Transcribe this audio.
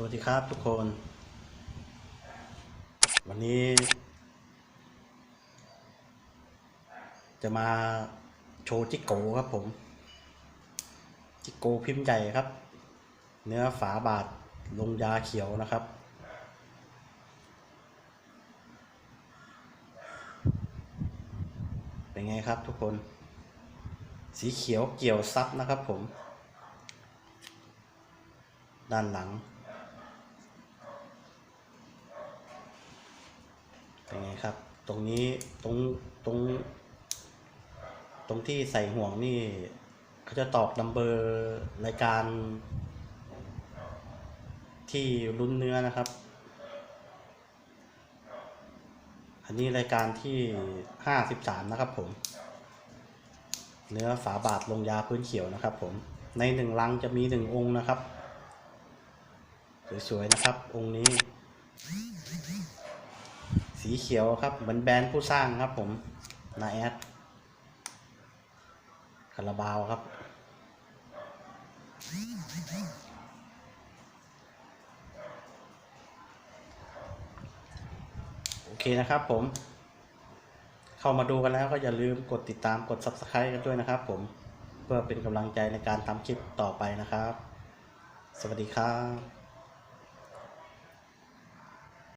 สวัสดีครับทุกคน วันนี้ จะมาโชว์จิโกครับผม จิโกพิมพ์ใหญ่ครับ เนื้อฝาบาทลงยาเขียวนะครับ เป็นไงครับทุกคน สีเขียวเกี่ยวซับนะครับผม ด้านหลัง เป็นไงครับ ตรงนี้ตรงตรง ตรงที่ใส่ห่วงนี่เขาจะตอกนัมเบอร์รายการ ที่ลุ้นเนื้อนะครับ อันนี้รายการที่ห้าสิบสามนะครับผม เนื้อฝาบาทลงยาพื้นเขียวนะครับผม ในหนึ่งลังจะมีหนึ่งองค์นะครับ สวยๆนะครับองค์นี้ สีเขียวครับ เหมือนแบรนด์ผู้สร้างครับผมนาแอดคาราบาวครับ โอเคนะครับผม เข้ามาดูกันแล้วก็อย่าลืมกดติดตามกด Subscribe กันด้วยนะครับผม เพื่อเป็นกำลังใจในการทำคลิปต่อไปนะครับ สวัสดีครับ